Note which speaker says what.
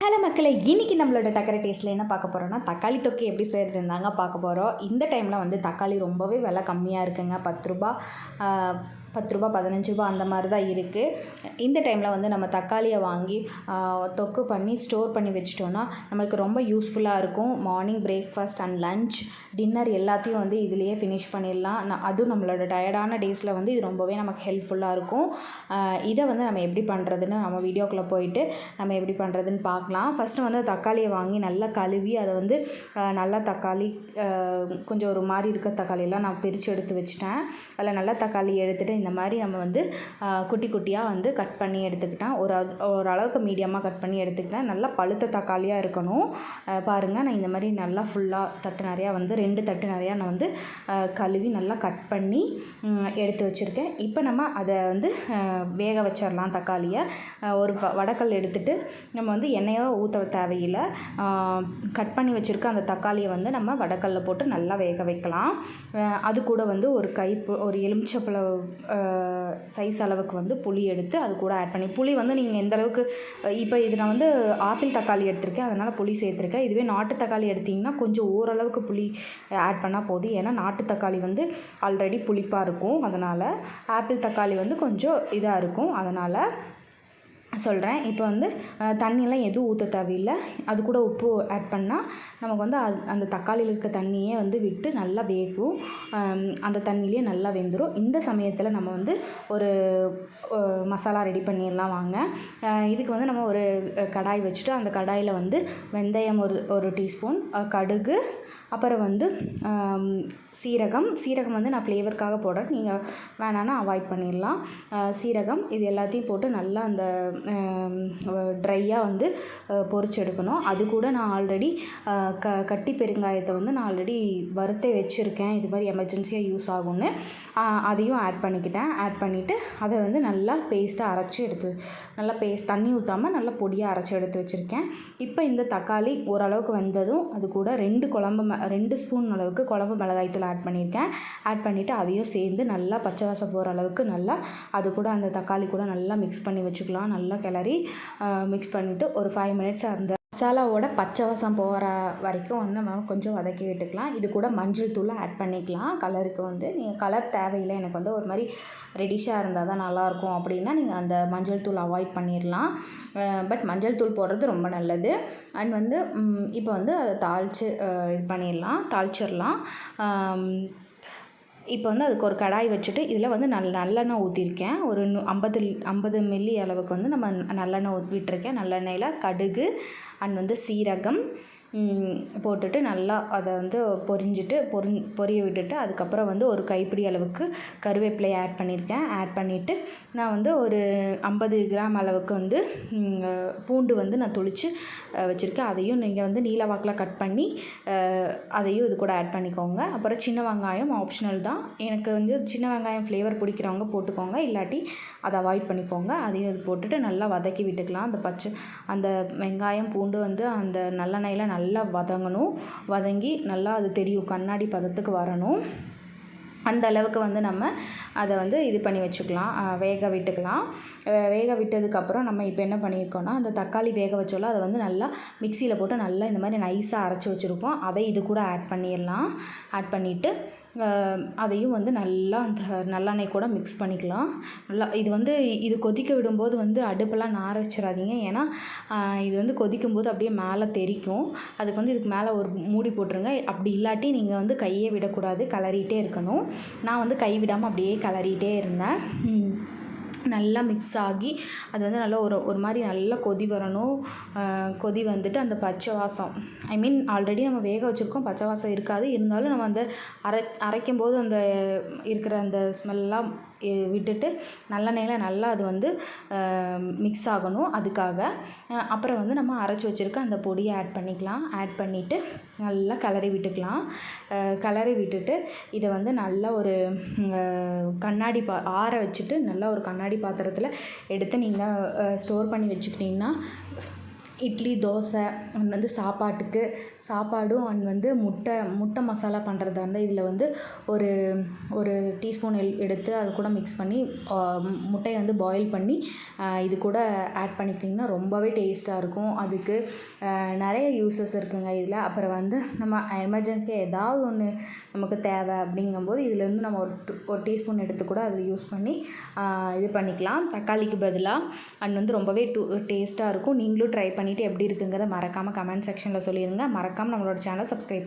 Speaker 1: Hello மக்களை இன்றைக்கி நம்மளோட டக்கரை டேஸ்ட்டில் என்ன பார்க்க போகிறோம்னா தக்காளி தொக்கை எப்படி செய்கிறது தாங்க பார்க்க போகிறோம் இந்த டைமில் வந்து தக்காளி ரொம்பவே விலை கம்மியாக இருக்குங்க. பத்து ரூபா பத்து ரூபா பதினஞ்சு ரூபா அந்த மாதிரி தான் இருக்குது இந்த டைமில் வந்து நம்ம தக்காளியை வாங்கி தொக்கு பண்ணி ஸ்டோர் பண்ணி வச்சிட்டோன்னா நம்மளுக்கு ரொம்ப யூஸ்ஃபுல்லாக இருக்கும். Morning breakfast and lunch dinner எல்லாத்தையும் வந்து இதுலேயே ஃபினிஷ் பண்ணிடலாம். நான் அதுவும் நம்மளோட டயர்டான டேஸில் வந்து இது ரொம்பவே நமக்கு ஹெல்ப்ஃபுல்லாக இருக்கும். இதை வந்து நம்ம எப்படி பண்ணுறதுன்னு நம்ம வீடியோக்குள்ளே போயிட்டு நம்ம எப்படி பண்ணுறதுன்னு பார்க்கலாம். ஃபஸ்ட்டு வந்து தக்காளியை வாங்கி நல்லா கழுவி அதை வந்து நல்லா தக்காளி கொஞ்சம் ஒரு மாதிரி இருக்க தக்காளியெல்லாம் நான் பிரித்து எடுத்து வச்சுட்டேன். அதில் நல்லா தக்காளி எடுத்துகிட்டு இந்த மாதிரி நம்ம வந்து குட்டி குட்டியாக வந்து கட் பண்ணி எடுத்துக்கிட்டேன் ஒரு ஓரளவுக்கு மீடியமாக கட் பண்ணி எடுத்துக்கிட்டேன் நல்லா பழுத்த தக்காளியாக இருக்கணும். பாருங்கள் நான் இந்த மாதிரி நல்லா ஃபுல்லாக தட்டு நிறையா வந்து ரெண்டு தட்டு நிறையா நான் வந்து கழுவி நல்லா கட் பண்ணி எடுத்து வச்சுருக்கேன். இப்போ நம்ம அதை வந்து வேக வச்சிடலாம் தக்காளியை. ஒரு வ- வடக்கல் எடுத்துகிட்டு நம்ம வந்து எண்ணெயோ ஊற்ற தேவையில்லை. கட் பண்ணி வச்சுருக்க அந்த தக்காளியை வந்து நம்ம வடக்கல்ல போட்டு நல்லா வேக வைக்கலாம். அது கூட வந்து ஒரு கை ஒரு எலுமிச்சப்பழ சைஸ் அளவுக்கு வந்து புளி எடுத்து அது கூட ஆட் பண்ணி புளி வந்து நீங்கள் எந்த அளவுக்கு இப்போ இது நான் வந்து ஆப்பிள் தக்காளி எடுத்திருக்கேன் அதனால் புளி சேர்த்துருக்கேன். இதுவே நாட்டு தக்காளி எடுத்திங்கன்னா கொஞ்சம் ஓரளவுக்கு புளி ஆட் பண்ணால் போதும். ஏன்னா நாட்டு தக்காளி வந்து ஆல்ரெடி புளிப்பாக இருக்கும். அதனால் ஆப்பிள் தக்காளி வந்து கொஞ்சம் இதாக இருக்கும். அதனால் சொல்கிறேன் இப்போ வந்து தண்ணியெலாம் எதுவும் ஊற்ற தேவையில்லை. அது கூட உப்பு ஆட் பண்ணால் நமக்கு வந்து அது அந்த தக்காளியில் இருக்க தண்ணியே வந்து விட்டு நல்லா வேகும். அந்த தண்ணியிலே நல்லா வெந்துடும் இந்த சமயத்தில் நம்ம வந்து ஒரு மசாலா ரெடி பண்ணிடலாம் வாங்க. இதுக்கு வந்து நம்ம ஒரு கடாய் வச்சுட்டு அந்த கடாயில் வந்து வெந்தயம் ஒரு ஒரு டீஸ்பூன் கடுகு அப்புறம் வந்து சீரகம். சீரகம் வந்து நான் ஃப்ளேவருக்காக போடுறேன். நீங்கள் வேணான்னா அவாய்ட் பண்ணிடலாம். சீரகம் இது எல்லாத்தையும் போட்டு நல்லா அந்த ட்ரையாக வந்து அஹ், பொரிச்சு எடுக்கணும் அது கூட நான் ஆல்ரெடி க கட்டி பெருங்காயத்தை வந்து நான் ஆல்ரெடி வறுத்தே வச்சுருக்கேன். இது மாதிரி எமர்ஜென்சியாக யூஸ் ஆகும்னு. அதையும் ஆட் பண்ணிக்கிட்டேன். ஆட் பண்ணிவிட்டு அதை வந்து நல்லா பேஸ்ட்டாக அரைச்சி எடுத்து நல்லா பேஸ்ட் தண்ணி ஊற்றாமல் நல்லா பொடியாக அரைச்சி எடுத்து வச்சுருக்கேன். இப்போ இந்த தக்காளி ஓரளவுக்கு வந்ததும் அது கூட ரெண்டு குழம்பு ம ரெண்டு ஸ்பூன் அளவுக்கு குழம்பு மிளகாய்த்தூள் ஆட் பண்ணியிருக்கேன். ஆட் பண்ணிவிட்டு அதையும் சேர்ந்து நல்லா பச்சை வாசம் போகிற அளவுக்கு நல்லா அது கூட அந்த தக்காளி கூட நல்லா மிக்ஸ் பண்ணி வச்சுக்கலாம். நல்லா கிளறி மிக்ஸ் பண்ணிவிட்டு ஒரு ஃபைவ் மினிட்ஸ் அந்த மசாலாவோட பச்சை வாசம் போகிற வரைக்கும் வந்து நம்ம கொஞ்சம் வதக்கி விட்டுக்கலாம். இது கூட மஞ்சள் தூள் ஆட் பண்ணிக்கலாம். கலருக்கு வந்து நீங்கள் கலர் தேவையில்லை. எனக்கு வந்து ஒரு மாதிரி ரெடிஷாக இருந்தால் தான் நல்லாயிருக்கும் அப்படின்னா நீங்கள் அந்த மஞ்சள் தூள் அவாய்ட் பண்ணிடலாம் பட் மஞ்சள் தூள் போடுறது ரொம்ப நல்லது. அண்ட் வந்து இப்போ வந்து அதை தாளித்து இது பண்ணிடலாம் தாளிச்சிடலாம் இப்போ வந்து அதுக்கு ஒரு கடாய் வச்சுட்டு இதில் வந்து நல் நல்லெண்ணெய் ஊற்றிருக்கேன் ஒரு நு ஐம்பது ஐம்பது மில்லி அளவுக்கு வந்து நம்ம நல்லெண்ணெய் ஊத் விட்டிருக்கேன். நல்லெண்ணெயில் கடுகு அண்ட் வந்து சீரகம். போட்டுட்டு நல்லா அதை வந்து பொரிஞ்சிட்டு பொரி பொரிய விட்டுட்டு அதுக்கப்புறம் வந்து ஒரு கைப்பிடி அளவுக்கு கருவேப்பிலையை ஆட் பண்ணியிருக்கேன். ஆட் பண்ணிவிட்டு நான் வந்து ஒரு ஐம்பது கிராம் அளவுக்கு வந்து பூண்டு வந்து நான் தொளித்து வச்சுருக்கேன். அதையும் நீங்கள் வந்து நீல வாக்கில் கட் பண்ணி அதையும் இது கூட ஆட் பண்ணிக்கோங்க. அப்புறம் சின்ன வெங்காயம் ஆப்ஷனல் தான். எனக்கு வந்து சின்ன வெங்காயம் ஃப்ளேவர் பிடிக்கிறவங்க போட்டுக்கோங்க. இல்லாட்டி அதை அவாய்ட் பண்ணிக்கோங்க. அதையும் இது போட்டுட்டு நல்லா வதக்கி விட்டுக்கலாம். அந்த பச்சை அந்த வெங்காயம் பூண்டு வந்து அந்த நல்லெண்ணெயில் நல்லா நல்லா வதங்கணும். வதங்கி நல்லா அது தெரியும். கண்ணாடி பதத்துக்கு வரணும். அந்த அளவுக்கு வந்து நம்ம அதை வந்து இது பண்ணி வச்சுக்கலாம். வேக விட்டுக்கலாம். வேக விட்டதுக்கப்புறம் நம்ம இப்போ என்ன பண்ணியிருக்கோம்னா அந்த தக்காளி வேக வச்சோல அதை வந்து நல்லா மிக்சியில் போட்டு நல்லா இந்த மாதிரி நைஸாக அரைச்சி வச்சுருக்கோம். அதை இது கூட ஆட் பண்ணிடலாம். ஆட் பண்ணிவிட்டு அதையும் வந்து நல்லா அந்த நல்லெண்ணெய் கூட மிக்ஸ் பண்ணிக்கலாம். நல்லா இது வந்து இது கொதிக்க விடும்போது வந்து அடுப்பெல்லாம் நார வச்சிடாதீங்க. ஏன்னா இது வந்து கொதிக்கும் போது அப்படியே மேலே தெறிக்கும் அதுக்கு வந்து இதுக்கு மேலே ஒரு மூடி போட்டுருங்க. அப்படி இல்லாட்டி நீங்கள் வந்து கையே விடக்கூடாது. கிளறிட்டே இருக்கணும். நான் வந்து கை விடாமல் அப்படியே கிளறிட்டே இருந்தேன். நல்லா மிக்ஸ் ஆகி அது வந்து நல்லா ஒரு ஒரு மாதிரி நல்லா கொதி வரணும். கொதி வந்துட்டு அந்த பச்சை வாசம். ஐ மீன் ஆல்ரெடி நம்ம வேக வச்சுருக்கோம் பச்சை வாசம் இருக்காது. இருந்தாலும் நம்ம அந்த அரை அரைக்கும் போது அந்த இருக்கிற அந்த ஸ்மெல்லாம் விட்டுட்டு நல்லெண்ணெயில் நல்லா அது வந்து மிக்ஸ் ஆகணும். அதுக்காக அப்புறம் வந்து நம்ம அரைச்சி வச்சுருக்க அந்த பொடியை ஆட் பண்ணிக்கலாம். ஆட் பண்ணிவிட்டு நல்லா கிளறி விட்டுக்கலாம். கிளறி விட்டுட்டு இதை வந்து நல்லா ஒரு கண்ணாடி பா ஆற வச்சுட்டு நல்லா ஒரு கண்ணாடி பாத்திரத்தில் எடுத்து நீங்கள் ஸ்டோர் பண்ணி வச்சுக்கிட்டிங்கன்னா இட்லி தோசை அண்ட் வந்து சாப்பாட்டுக்கு. சாப்பாடும் அண்ட் வந்து முட்டை முட்டை மசாலா பண்ணுறதா இருந்தால் இதில் வந்து ஒரு ஒரு டீஸ்பூன் எல் எடுத்து அது கூட மிக்ஸ் பண்ணி முட்டையை வந்து பாயில் பண்ணி இது கூட ஆட் பண்ணிக்கிட்டிங்கன்னா ரொம்பவே டேஸ்ட்டாக இருக்கும். அதுக்கு நிறைய யூஸஸ் இருக்குங்க இதில். அப்புறம் வந்து நம்ம எமர்ஜென்சியாக ஏதாவது ஒன்று நமக்கு தேவை அப்படிங்கும்போது இதுலேருந்து நம்ம ஒரு ஒரு டீஸ்பூன் எடுத்து கூட அதில் யூஸ் பண்ணி இது பண்ணிக்கலாம். தக்காளிக்கு பதிலாக அண்ட் வந்து ரொம்பவே டூ டேஸ்ட்டாக இருக்கும். நீங்களும் ட்ரை பண்ணி பண்ணிவிட்டு எப்படி இருக்குங்கிறத மறக்காமல் கமெண்ட் செக்ஷனில் சொல்லிடுங்க மறக்காமல் நம்மளோட சேனலை சப்ஸ்கிரைப் பண்ணுங்கள்